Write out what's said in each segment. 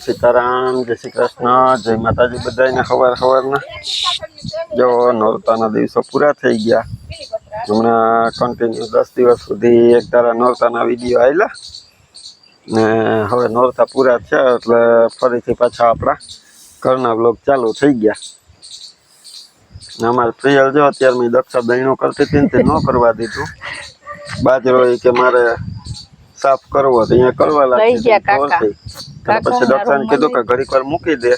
સીતારામ, જય શ્રી કૃષ્ણ, જય માતાજી બધાને સવાર સવારના જો નોરતાના દિવસો પૂરા થઈ ગયા. હમણાં કન્ટિન્યુ દસ દિવસ સુધી એક તારા નોરતાના વીડિયો આવેલા ને હવે નોરતા પૂરા થયા એટલે ફરીથી પાછા આપણા ઘરના બ્લોગ ચાલુ થઈ ગયા. ને અમારે પ્રિયલ જો અત્યારે મેં દક્ષા દહીણું કરતી હતી ને તે ન કરવા દીધું. બાજરો કે મારે સાફ કરવો તો અહીંયા કરવા લઈ લાગી ગયા કાકા. પછી દક્ષાને કીધું કે ઘડીક વાર મૂકી દે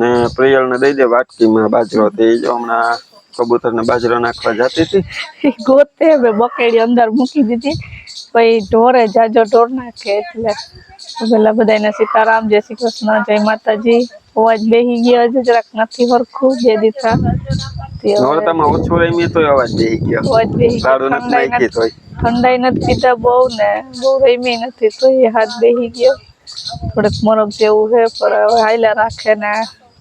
ને પ્રિયલને દઈ દે વાટકીમાં બાજરો. તે જો હમણાં કબૂતરને બાજરો નાખવા જતી હતી. ગોતે હવે બકેડી અંદર મૂકી દીધી. પછી ઢોરે જાજો ઢોર નાખે એટલે પેલા બધાને સીતારામ જય શ્રી કૃષ્ણ જય માતાજી. અવાજ બેહી ગયો હજુ જરાક નથી હરખું જે દીધા. નોરતામાં ઓછું રમી તો અવાજ બેહી ગયો. અવાજ બેહી ગયો. દારૂ નથી નાખી તોય. ઠંડાઈ નથી પીધા બહુ ને બહુ રમી નથી તો એ હાથ બેહી ગયો. થોડેક મરગ જેવું છે, પણ હવે હાયલા રાખે ને.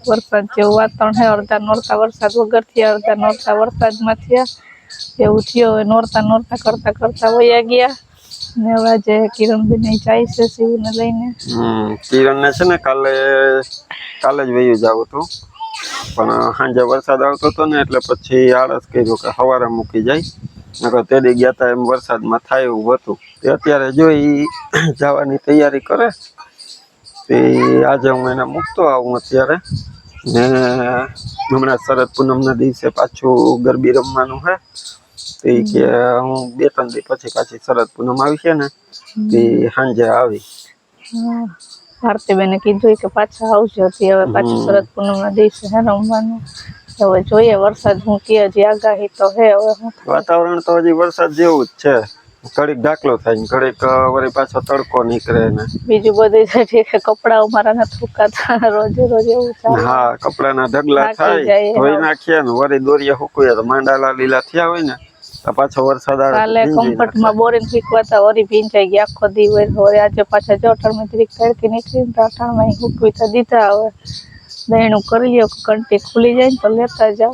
વરસાદ જેવું વાતાવરણ છે, અડધા નોરતા વરસાદ વગર થયા અડધા નોરતા વરસાદમાં થયા. એવું થયું નોરતા નોરતા કરતા કરતા વયા ગયા. ને હવે આજે કિરણબેન જાય છે શિવને લઈને. કિરણને છે ને કાલે કાલે જ વયું જાવ હતું. પણ સાંજે વરસાદ આવતો હતો ને, એટલે પછી આળસ કર્યું કે સવારે મૂકી જાય. તેડી ગયા તા એમ વરસાદમાં થાય એવું હતું. તે અત્યારે જો ઈ જવાની તૈયારી કરે તે આજે હું એને મૂકતો આવું અત્યારે. ને હમણાં શરદ પૂનમના દિવસે પાછું ગરબી રમવાનું છે તે કે હું બે ત્રણ દિવસ પછી પાછી શરદ પૂનમ આવી છે ને તે સાંજે આવી. ભારતીબેને કીધું કે પાછા આવજો હવે પાછું શરદ પૂનમના દિવસે રમવાનું. હવે જોઈએ વરસાદ હું કે હજી આગાહી તો હે હવે હું વાતાવરણ તો હજી વરસાદ જેવું જ છે. ઘડીક દાખલો થાય ને ઘડીક વળી પાછો તડકો નીકળે ને. બીજું બધું છે ઠીક છે કપડાઓ મારા નથી સુકાતા રોજે રોજ એવું થાય હા કપડાના ઢગલા થાય. ધોઈ હા. નાખીએ ને વળી દોરિયા હુકવીએ તો માંડાલા લીલા થયા હોય ને પાછો વરસાદ આવે કાલે કમ્ફર્ટમાં બોરિંગ ફીકવાતા વળી ભીંજાઈ ગયા આખો દી હોય વળી આજે પાછા જો અઠાણમાં જરીક તડકી નીકળી ને તો અઠાણમાં હુકવી તો દીધા હવે. દહીણું કરી લ્યો કંટી ખુલી જાય ને તો લેતા જાઓ.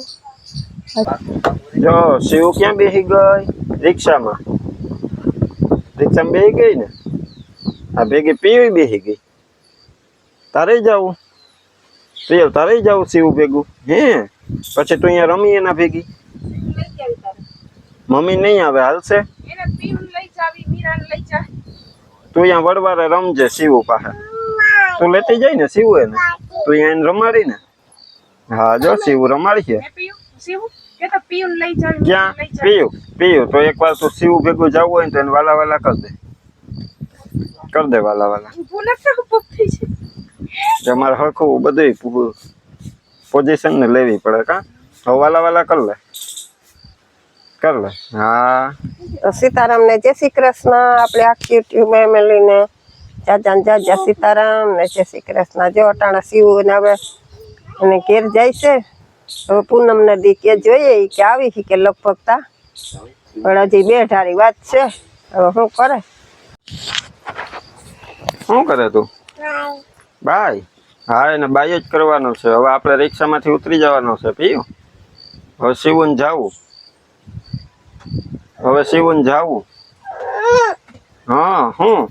જો, શિવ ક્યાં બેસી ગઈ? રિક્ષામાં. રિક્ષામાં બેસી ગઈ ને? આ ભેગી પીવી બેસી ગઈ. તારે જવું. પ્રિય, તારે જવું શિવ ભેગું? હે? પછી તું અહીંયા રમી એના ભેગી? મમ્મી નહીં આવે, હાલશે? તું અહીંયા વડવારે રમજે શિવ પાસે. તું લેતી જાય ને શિવ એને? તું એને રમાડી ને? હા જો શિવ રમાડી છે. ક્યાં? પીયું પીયું. તો એકવાર તું શિવ ભેગું જવું હોય ને તો એને વાલા વાલા કરી દે. કર દે વાલા વાલા તમારે હરખવું હરખું બધું પોઝિશન ને લેવી પડે કા? તો વાલા વાલા કર લે. કર લે. હા. સીતારામ ને જય શ્રી કૃષ્ણ. આપણે આખી યુટ્યુબ ફેમિલીને જાજા ને જાજા સીતારામ ને જય શ્રી કૃષ્ણ. જો અટાણા શિવ ને હવે અને ઘેર જાય છે, હવે પૂનમ નદી કે જોઈએ એ કે આવી છે કે લગભગ તા. પણ હજી બે ઢારી વાત છે, હવે શું કરે? શું કરે તું? બાય. હા, એને બાય જ કરવાનો છે. હવે આપણે રિક્ષામાંથી ઉતરી જવાનો છે, પીયું? હવે શિવન જાવું. હવે શિવન જાવું. હા, હું?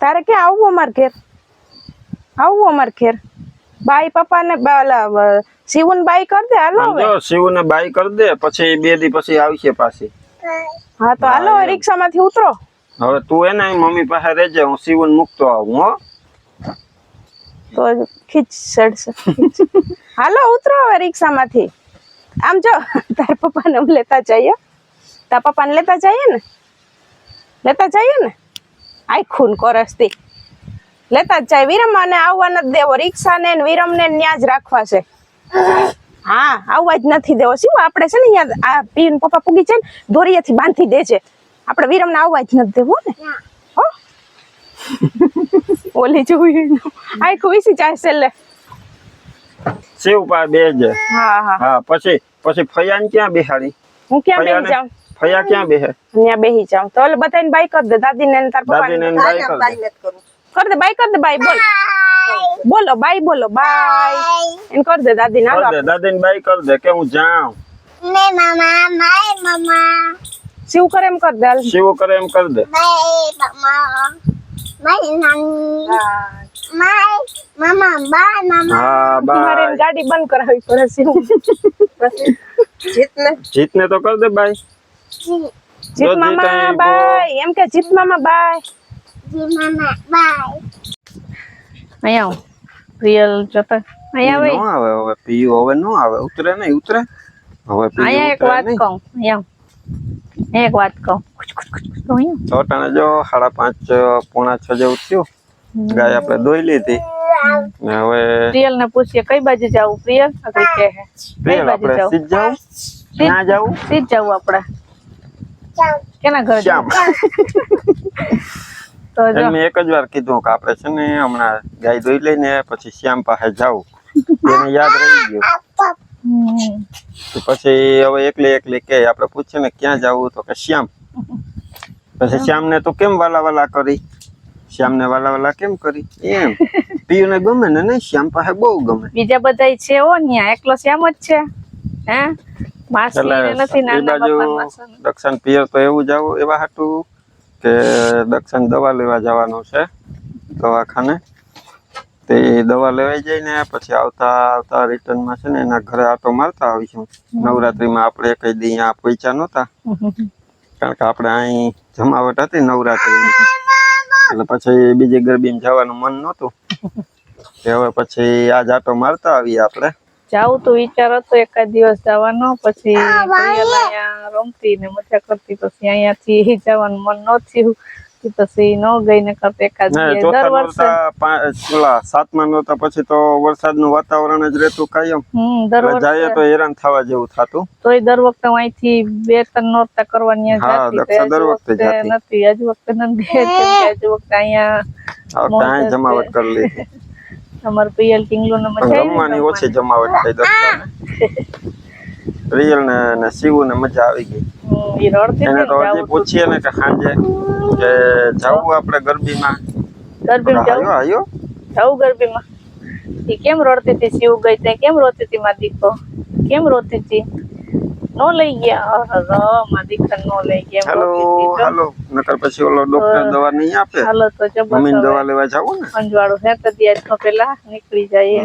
તારે ક્યાં આવવું અમાર ઘેર? આવવું અમાર ઘેર? બાઈ પપ્પા ને શિવન બાઈ કર દે હાલો હવે. ને શિવને બાય કરી દે પછી બે દી પછી આવશે પાછી. હા તો હાલો રિક્ષામાંથી ઉતરો. હવે તું એને મમ્મી પાસે રહેજે હું શિવન મૂકતો આવું હો. તો ખીચ ચડશે હાલો ઉતરો હવે રિક્ષામાંથી. આમ જો તાર પપ્પાને લેતા જઈએ. તાર પપ્પાને લેતા જઈએ ને? લેતા જઈએ ને? આઈ ખૂન કોરસથી. લેતા જ જાય. વિરમાને આવવા નથી દેવો. રિક્ષાને ને વિરમને ન્યા જ રાખવા છે. હા આવવા જ નથી દેવો. શું આપણે છે ને અહીંયા આ પીન પપ્પા પૂગી છે ને દોરીએથી બાંધી દે છે. આપણે વિરમને આવવા જ નથી દેવો ને? હો? ઓલી જોયું આખું વિસી જાય છેલ્લે. શિવ પા બેજે હા હા. હા પછી પછી ફયાન ક્યાં બેહાડી? હું ક્યાં બેહી જાઉં? ફયા ક્યાં બેહે ત્યાં બેહી જાઉં. તો એટલે બધાને બાઈ કર દે. દાદીને ને તાર દાદીને પપ્પા એને બાય કર દે. કર દે બાઈ કર દે બાઈ બોલ. બોલો બાઈ બોલો બાઈ એને કર દે દાદી ના કર દે દાદીને બાય કર દે કે હું જાઉં? શિવ કરે એમ કર દે હાલ. શિવ કરે એમ કર દે. હા મામા બાય એની ગાડી બંધ કરાવવી પડે પછી જીતને. જીતને તો કર દે બાય જીત મામા બાય. એમ કે જીત મામા બાય. અહીંયા આવો. રિયલ જોતા. અહીંયા આવે. નો આવે હવે પીયુ હવે નો આવે. ઉતરે નહીં ઉતરે. હવે અહીંયા એક વાત કહું. અહીંયા. એક વાત કહું. તો જો સાડા પાંચ પોણા છ જેવું થયું. ગાય આપણે દોઈ લીધી. ને હવે પ્રિયલ ને પૂછીએ કઈ બાજુ જાવ? પ્રિયલ? કઈ કે પ્રિયલ બાજુ આપણે સીધ જાવું? ના જવું? સીધ જવું આપણે. કેના ઘરે શ્યામ. તો જો. મેં એક જ વાર કીધું કે આપણે છે ને હમણાં ગાય દોઈ લઈને પછી શ્યામ પાસે જાવું એને યાદ રહી ગયું. પછી હવે એકલી એકલી કે આપણે પૂછીએ ને ક્યાં જવું? તો કે શ્યામ. પછી શ્યામને તો કેમ વાલા વાલા કરી? શ્યામને વાલા વાલા કેમ કરી? એમ. પીયુને ગમે ને નહીં શ્યામ પાસે બહુ ગમે. બીજા બધાય છે હો ન્યા. એકલો શ્યામ જ છે. હે? ને એટલે એ બાજુ દક્ષિણ પિયર તો એવું જવું એવા હતું કે દક્ષિણ દવા લેવા જવાનું છે દવાખાને. તે દવા લેવાઈ જાય ને પછી આવતા આવતા રિટર્નમાં છે ને એના ઘરે આટો મારતા આવીશું. નવરાત્રીમાં આપણે કઈ દી અહીંયા પૈસા નહોતા. કારણ કે આપણે અહીં જમાવટ હતી નવરાત્રી એટલે પછી બીજી ગરબીમાં જવાનું મન નહોતું. તે હવે પછી આજ આટો મારતા આવીએ આપણે. જાવું તો વિચાર હતો એકાદ દિવસ જવાનો પછી રમતી ને મજા કરતી પછી અહીંયાથી જવાનું મન ન થયું પછી ન ગઈ ને કરતા એકાદ ને બે ચોથા દર વર્ષે ઓલા સાતમા નોરતા પછી તો વરસાદનું વાતાવરણ જ રહેતું કાયમ. હમ દર જઈએ તો હેરાન થવા જેવું થતું. તોય દર વખતે અહીંથી બે ત્રણ નોરતા કરવાની જાતી દર વખતે નથી આજ વખતે નથી આજ વખતે અહીંયા જમાવટ કરી લીધી. અમાર પિયલ ટીંગલું ને મજા રમવાની ઓછી જમાવટ થઈ દક્ષાને રિયલ ને ને શિવ ને મજા આવી ગઈ. ઈ રડતી એને તો હજી પૂછીએ ને કે સાંજે કે જાવું આપણે ગરબીમાં? ગરબીમાં જાવું? આયો આયો જાવું ગરબીમાં? ઈ કેમ રડતી હતી? શિવ ગઈ તે કેમ રોતી હતી મારી દીકો કેમ રોતી હતી? નો લઈ ગયા. મારી દીકરા નો લઈ ગયા. હાલો. હાલો. નકર પછી ઓલો ડોક્ટર દવા નહીં આપે? હાલો તો જો બસ મમ્મીને હવે દવા લેવા જાવું ને? અંજવાળું હે તો દિયાજ તો પેલા નીકળી જાય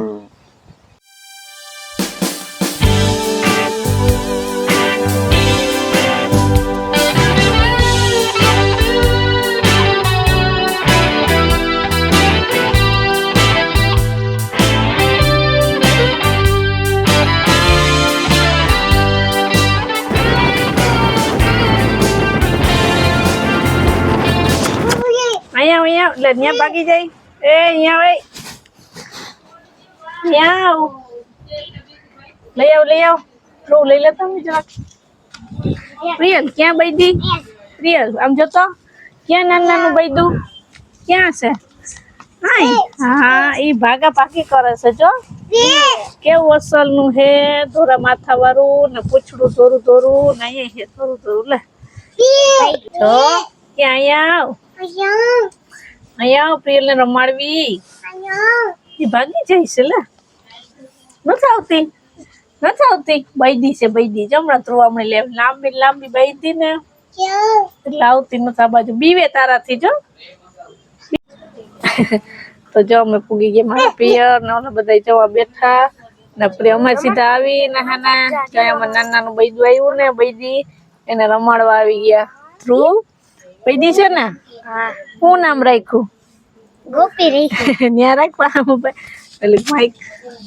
અહીંયા એટલે ત્યાં ભાગી જાય. એ અહીંયા ભાઈ. અહીંયા આવ. લઈ આવ લઈ આવ. થોડું લઈ લેતા હું જરાક પ્રિયલ, ક્યાં બૈદી પ્રિયલ, આમ જોતો? ક્યાં નાનું નાનું બૈદું ક્યાં છે. હા એ ભાગા ભાગી કરે છે, જો. કેવું અસલનું હે? ધોરા માથા વાળું ને પૂછડું ધોરું ધોરું, ને અહીંયા હે ધોરું ધોરું. લે. જો, ક્યાં આવ. અહીંયા આવ પ્રિયલ ને રમાડવી એ ભાગી જાય છે લે. નથી આવતી. નથી આવતી. બૈદી છે બૈદી. જમણા ધ્રુવા મળી લે લાંબી લાંબી બૈદી ને. એટલે આવતી નથી આ બાજુ. બીવે તારાથી જો. તો જો અમે પૂગી ગયા મારા પિયર ને ઓલા બધા જવા બેઠા. ને પ્રિય અમે સીધા આવી નાના ત્યાં અમારે નાનું નાનું બૈદું આવ્યું ને બૈદી. એને રમાડવા આવી ગયા. ધ્રુવ બૈદી છે ને? શું નામ રાખ્યું? ગોપી રહી ન્યા રાખવા એટલે ભાઈ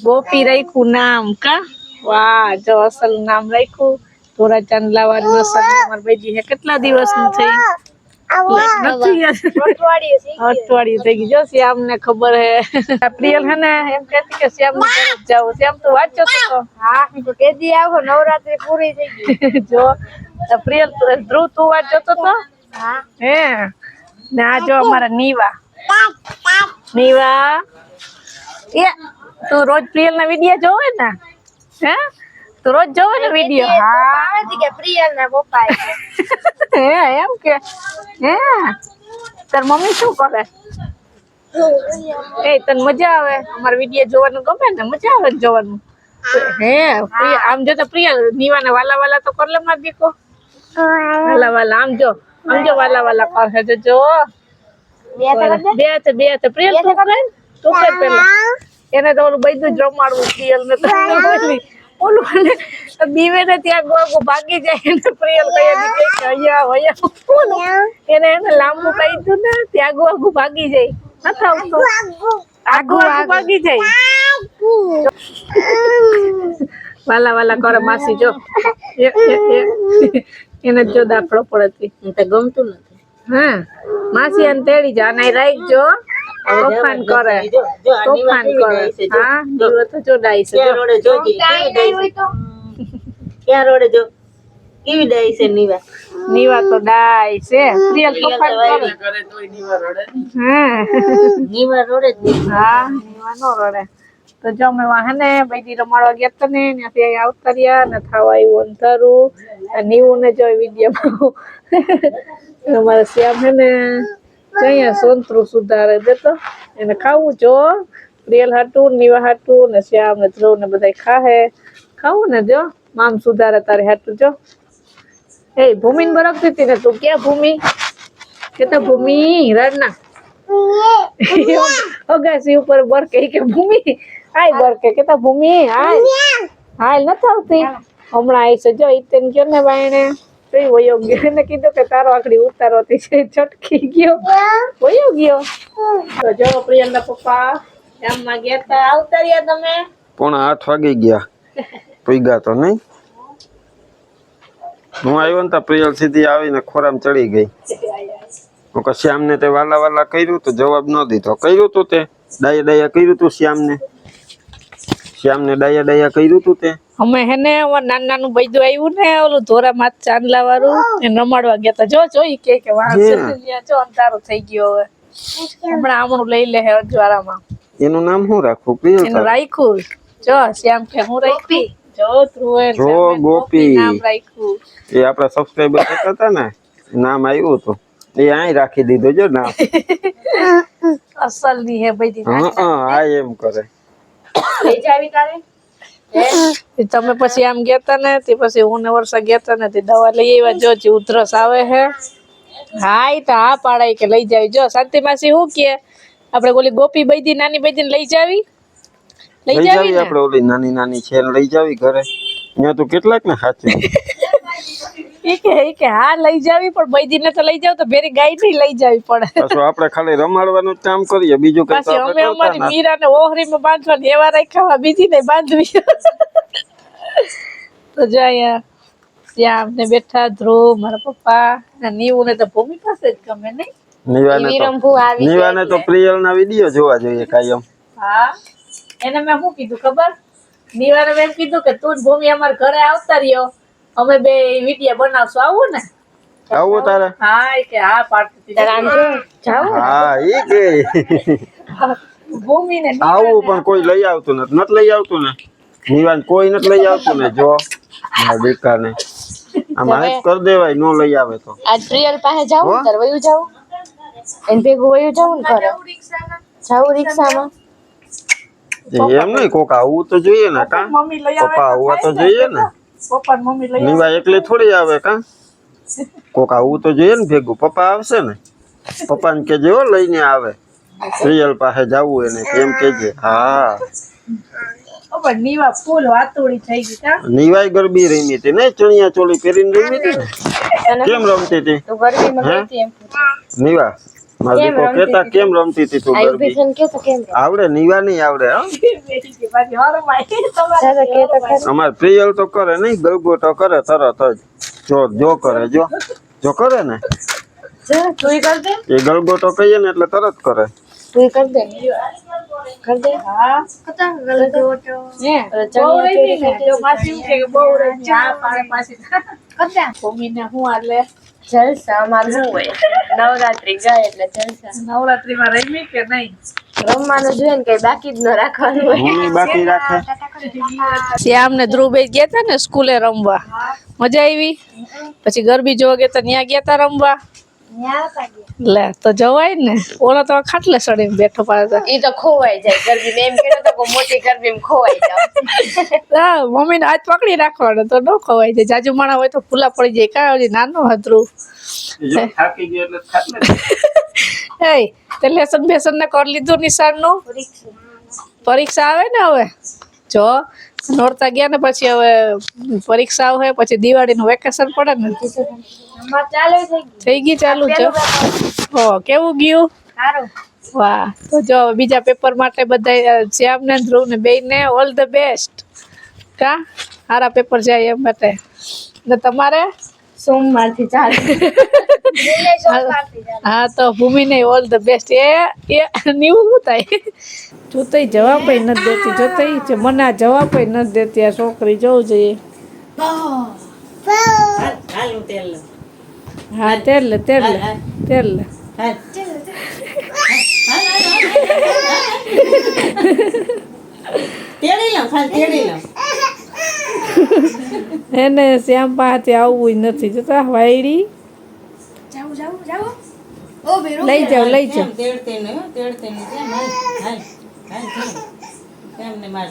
ગોપી રાખ્યું નામ કા? વાહ જો અસલ નામ રાખ્યું. થોડા ચાંદલા વાળી અસલ અમાર બેજી હે કેટલા દિવસનું થઈ? અઠવાડિયું થઈ ગયું. જો શ્યામ ને ખબર હે. પ્રિયલ હે ને એમ કે શ્યામ ને ઘરે શ્યામ તું વાંચો તો હા કેદી આવો નવરાત્રી પૂરી થઈ ગઈ. જો પ્રિયલ ધ્રુવ તું વાંચો તો તો હા. હે. ને આ જો અમારા નીવા. નીવા. એ તું રોજ પ્રિયલ ના વિડિયો જોવે ને? હે? તું રોજ જોવે ને વિડિયો હા. કે પ્રિયલ ના પપ્પા હે એમ કે. હે? તાર મમ્મી શું કરે? એ તને મજા આવે? અમાર વીડિયો જોવાનું ગમે ને? મજા આવે જોવાનું? હે. આમ જો તો પ્રિય નીવાના વાલા વાલા તો કર લે માર દીકો વાલા વાલા આમ જો. આમ વાલા વાલા કરે જો જો બે છે બે છે. પ્રિયલ તું કર તું કર પેલા એને તો ઓલું બધું જ રમાડવું પ્રિયલ ને ઓલું ને ને ત્યાં ગોગો ભાગી જાય ને પ્રિયલ કઈ દી કહે કે અહીંયા અહીંયા એને એને લાંબુ કહી દીધું ને ત્યાં ગોગો ભાગી જાય. નથી આવતું. આગુ આગુ ભાગી જાય. વાલા વાલા કરે માસી જો. એને જો દાખલો પડતી ગમતું નથી. હા માસી અને તેડી જા અને રાખજો. તોફાન કરે. તોફાન કરે. હા દીવો તો જો ડાઈ છે ક્યાં જો. રોડે તો. ક્યાં જો? કેવી ડાઈ છે નીવા? નીવા તો ડાઈ છે. પ્રિયલ તોફાન કરે. હા. નીવા રોડે. હા નીવા નો રડે. તો જો અમે વાહને ને બૈદી રમાડવા ગયા હતા ને ત્યાંથી અહીંયા આવતા રહ્યા ને થાવા આવ્યું અંધારું. નીવું ને જો વિડીયોમાં અમારા શ્યામ હે ને અહીંયા સોંતરું સુધારે દેતો એને ખાવું જો. પ્રિયલ હાટું નીવા હાટું ને શ્યામ ને ધ્રુવ ને બધા ખાહે. ખાવું ને જો. મામ સુધારે તારે હાટું જો. એ ભૂમિને બરકતી હતી ને તું ક્યાં ભૂમિ? કેતા ભૂમિ રડના અગાસી ઉપર બરકે કે ભૂમિ. હાય બરકે કેતા ભૂમિ હાય. હાય નથી આવતી? હમણાં આવી છે જો ઈતેન ગયો ને બાયણે તો વયો ગયો. એને કીધું કે તારો આકડી હતી છે છટકી ગયો. વયો ગયો. તો જો પ્રિયંકા પપ્પા ગામમાં ગયા તા. આવતા રહ્યા તમે? પોણા આઠ વાગી ગયા. પૈગા તો નહીં. હું આવ્યો ને તો પ્રિયલ સીધી આવીને ખોરામ ચડી ગઈ. હું કહું શ્યામને તે વાલા વાલા કર્યું તો? જવાબ ન દીધો. કર્યું તું તે? ડાયા ડાયા કર્યું તું શ્યામને? શ્યામને ડાયા ડાયા કર્યું તું તે? અમે હેને અમાર નાનું નાનું બૈદું આવ્યું ને ઓલું ધોરા માથ ચાંદલા વાળું એને રમાડવા ગયા તા. જો જોઈ કે કે વાહ જો. અંધારો થઈ ગયો હવે. હમણાં આમણું લઈ લે હે અજવાળામાં. એનું નામ શું રાખવું? પ્રિય એનું? રાખ્યું જો શ્યામ કે હું રાખી જો ધ્રુવ જો ગોપી. નામ રાખ્યું એ આપણા સબસ્ક્રાઈબર થતા હતા ને નામ આવ્યું હતું. એ અહીં રાખી દીધું જો નામ. અસલની હે બધી હા હા એમ કરે. લઈ જાવી તારે? તમે પછી આમ ગયા ને તે પછી હું ને વર્ષા ગયા ને તે દવા લઈ આવ્યા જો ઉધરસ આવે હે. હા એ તો હા પાડાય કે લઈ જાવી જો શાંતિ માસી શું કે? આપણે ઓલી ગોપી બૈદી નાની બૈદી લઈ જાવી? લઈ જાવી આપડે આપણે ઓલી નાની નાની છે લઈ જાવી ઘરે. અહીંયા તો કેટલાક ને સાચું ઈ કે ઈ કે હા લઈ જાવી પણ બૈદી ને તો લઈ જાવ તો ભેરી ગાય નહીં લઈ જાવી પડે પાછું આપણે ખાલી રમાડવાનું કામ કરીએ બીજું કઈ તો અમે અમારી મીરા ને. ઓહરી માં બાંધવાની એવા રાખ્યા બીજી ને બાંધવી. તો જો અહીંયા ત્યાં અમને બેઠા ધ્રુવ મારા પપ્પા ને નીવું ને તો ભૂમિ પાસે જ ગમે નહીં. નીવાને તો આવી નીવાને તો પ્રિયલ ના વીડિયો જોવા જોઈએ કાયમ. હા. એને મેં શું કીધું ખબર? નીવાને મેં કીધું કે તું જ ભૂમિ અમારા ઘરે આવતા રહ્યો. અમે બે વીડિયો બનાવશું. આવું ને. આવું તારે. હા કે હા પાડતી હતી. હા એ કે. ભૂમિ ને આવું પણ કોઈ લઈ આવતું નથી. નથી લઈ આવતું ને? નિવાન કોઈ નથી લઈ આવતું ને જો. મારા દીકરાને આમ હેલ્પ કર દેવાય નો લઈ આવે તો. આજ પ્રિયલ પાસે જાવ? તાર વયું જાવ એને ભેગું વયું જાવ ને ઘરે. જાવ રિક્ષામાં. એમ નહીં કોક આવવું તો જોઈએ ને કા? પપ્પા આવવા તો જોઈએ ને. પપ્પા મમ્મી લઈ નિવા એકલી થોડી આવે કા? કોક આવું તો જોઈએ ને ભેગું. પપ્પા આવશે ને? પપ્પાને કેજે હો લઈને આવે. પ્રિયલ પાસે જવું એને એમ કેજે હા. નીવા ફૂલ વાતુડી થઈ ગઈ કા? નિવાય ગરબી રમી હતી ને? ચણિયા ચોળી પહેરીને રમી હતી ને? કેમ રમતી હતી? તું ગરમીમાં હે? હતી એમ? નિવા મારો કેતા કેમ રમતી હતી તું ગરબી? આવડે નિવા નહીં આવડે અમાર પ્રિયલ તો કરે નહીં ગલગોટો કરે તરત જ. જો જો કરે જો. જો કરે ને? તું કર દે એ ગલગોટો કહીએ ને એટલે તરત કરે. તું કર દે કર દે હા? કતા ગલગોટો હે બહુ રહી જો માસી કે કે બહુ રહી હા પાડે પાછી. કતા મમ્મીને હું આલે જલસા મારું હોય? નવરાત્રી જાય એટલે જલસા. નવરાત્રીમાં રમી કે નહીં? રમવાનું જોઈએ ને કઈ બાકી જ ન રાખવાનું હોય. બાકી રાખે. શ્યામ ને ગયા હતા ને સ્કૂલે રમવા. મજા આવી? પછી ગરબી જોવા ગયા હતા ત્યાં ગયા હતા રમવા? લે તો જવાય ને. ઓલો તો ખાટલે સડીને બેઠો પાસે એ તો ખોવાઈ જાય ગરબી મેં એમ કીધું તો મોટી ગરબી ખોવાઈ જાય હા મમ્મીને હાથ પકડી રાખવાનો તો ન ખોવાઈ જાય. જાજુ માણા હોય તો ફૂલા પડી જાય. કાં ઓલી નાનો હતરું. થાકી ગયો એટલે એ તે લેસન બેસન ને કરી લીધું નિશાળનું. પરીક્ષા આવે ને હવે? જો નોરતા ગયા ને પછી હવે પરીક્ષા આવે પછી દિવાળીનું વેકેશન પડે ને. થઈ ગઈ ચાલુ છે હો. કેવું ગયું? વાહ. તો જો બીજા પેપર માટે બધા શ્યામ ને ધ્રુવ ને બે ને ઓલ ધ બેસ્ટ કા? સારા પેપર જાય એમ માટે. ને તમારે? સોમવારથી ચાલુ. હા તો ભૂમિ ને ઓલ ધ બેસ્ટ એ એ નીવું શું થાય? જોતઈ જવાબ નથી દેતી જોતઈ છે. મને આ જવાબ નથી દેતી આ છોકરી જોવું જોઈએ હા તેલ લે તેલ લે તેલ એને શ્યામ પાસે આવવું નથી. જોતા વાયડી? લઈ જાઓ લઈ જાઓ કેમ? તેડતે ને તેડતે ને હાલ હાલ હાલ માર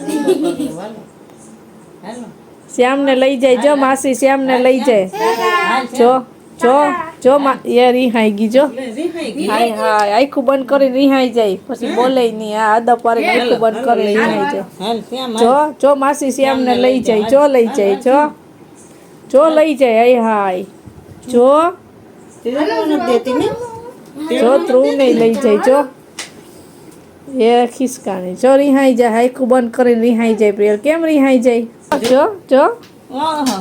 હાલો. લઈ જાય જો માસી શ્યામને લઈ જાય. જો જો જો મા- એ રિહાઈ ગઈ જો. હાય હાય આખું બંધ કરી રિહાઈ જાય. પછી બોલે નહીં આ અદબ પારે આખું બંધ કરી રિહાઈ જાય. જો જો માસી શ્યામને લઈ જાય જો લઈ જાય જો. જો લઈ જાય હાય હાય. જો ને જો ધ્રુવ નહીં લઈ જાય જો. એ ખિસકાણી જો રિહાઈ જાય હાયકું બંધ કરીને રિહાઈ જાય પ્રિયર કેમ રિહાઈ જાય? જો જો. ઓહો.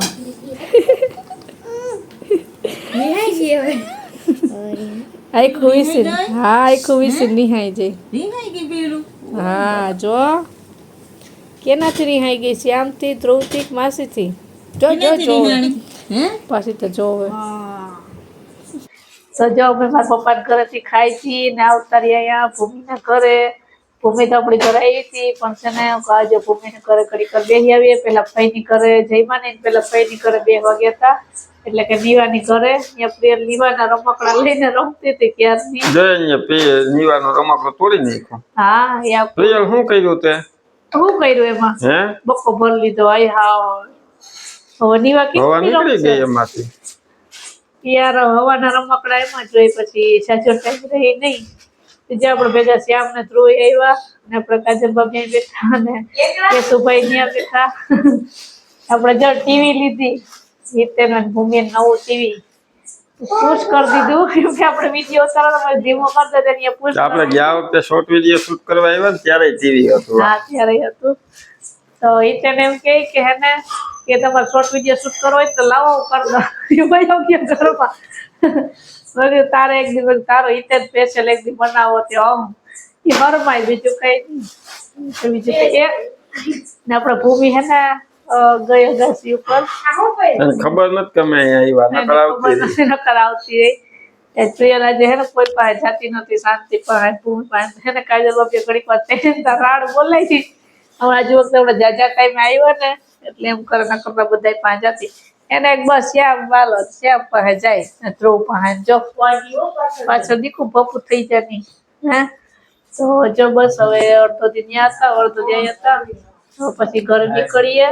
આખું વિસીન હા આખું વિસીન રિહાઈ જાય. રીફાઈ ગઈ પેલું? હા જો. કેનાથી રિહાઈ ગઈ શ્યામથી ધ્રુવથી માસીથી? જો જો જો. હે? તો જોવે. જો અમે મારા પપ્પાના ઘરેથી ખાઈ છીએ ને આવતા રહ્યા અહીંયા ભૂમિના ઘરે. ભૂમિ તો આપણી ઘરે આવી હતી પણ છે ને આજે ભૂમિને ઘરે ઘડી કર બેસી આવીએ. પેલા ફઈની ઘરે જઈમાં ને પેલા ફઈની ઘરે બે વાગ્યા હતા. એટલે કે નીવાની ઘરે. ત્યાં પ્રિયલ નીવાના રમકડા લઈને રમતી હતી ક્યારની? જય અહીંયા પે નીવાનો રમકડો તોડી નાખ્યો. હા યા પ્રિય શું કર્યું તે? શું કર્યું એમાં? હે? બક્કો ભરી લીધો આય હા હવે નીવા કેટલી નીકળી ગઈ એમાંથી. યાર હવાના રમકડા એમાં જ રહી પછી સાચો ટાઈમ રહી નહીં. જે આપણે ભેગા શ્યામ ને ધ્રુવ આવ્યા અને આપણે કાજંબા બેઠા અને કેશુભાઈ ત્યાં બેઠા. આપણે જો ટીવી લીધી. જીતેન અને નવું ટીવી પુશ કરી દીધું કેમ કે આપણે વીડિયો ઉતારવાનો ધીમો કરતા હતા ત્યાં પુશ આપણે ગયા વખતે શોર્ટ વીડિયો શૂટ કરવા આવ્યા ને ત્યારે ટીવી હતું. હા ત્યારે હતું. તો હિતેન એમ કહે કે હે ને કે તમારે શોર્ટ વીડિયો શૂટ કરો હોય તો લાવો કરી? મેં કીધું તારે એક દિવસ તારો હિતેન સ્પેશિયલ એક દી બનાવો તે આમ. એ હરમાય બીજું કઈ. નહીં બીજું કઈ. ને આપણે ભૂમિ હે ને ગઈ અગાસી ઉપર. ખબર નથી કે અમે અહીંયા આવતી રહી. એ હે ને કોઈ પાસે જાતી નથી શાંતિ પણ ભૂમિ પાસે. હે ને કાજલ બાપી ઘડીક વાર તાર રાડ બોલાઈ હતી હમણાં આજે વખતે આપણે જાજા ટાઈમે આવ્યો ને એટલે એમ કરે કરતા બધા પાંચ હતી એને એક બસ શ્યામ વાલો શ્યામ પાસે જાય. ધ્રુવ પાસે જો. પાછો દીકું ભપુ થઈ જાય નહીં. હે? તો જો બસ હવે અડધો દી ત્યાં હતા અડધો ત્યાં હતા. તો પછી ઘરે નીકળીએ.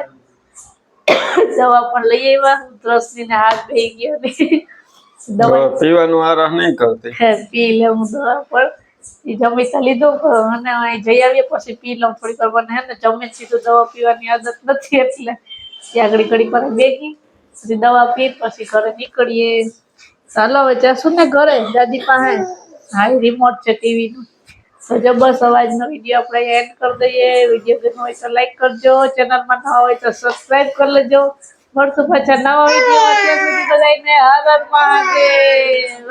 દવા પણ લઈ આવ્યા. દ્રષ્ટિને હાથ ભઈ ગયો ને દવા પીવાનું આરામ નહીં કરતી. પી લઉં દવા પણ. ઈ જમી તો લીધું. અને જઈ આવીએ પછી પી લઉં થોડીક વાર મને ને, જમે સીધું દવા પીવાની આદત નથી એટલે ત્યાં આગળ ઘડી પર બેગી પછી દવા પી, પછી ઘરે નીકળીએ. ચાલો, હવે જશું ને ઘરે? દાદી પાસે? હા રિમોટ છે ટીવી નું તો જો બસ અવાજનો વીડિયો આપણે એન્ડ કરી દઈએ. વીડિયો ગમ્યો હોય તો લાઈક કરજો. ચેનલમાં નવા હોય તો સબસ્ક્રાઇબ કરી લેજો. મળશું પાછા નવા વીડિયો બધાને હર હર મહાદેવ.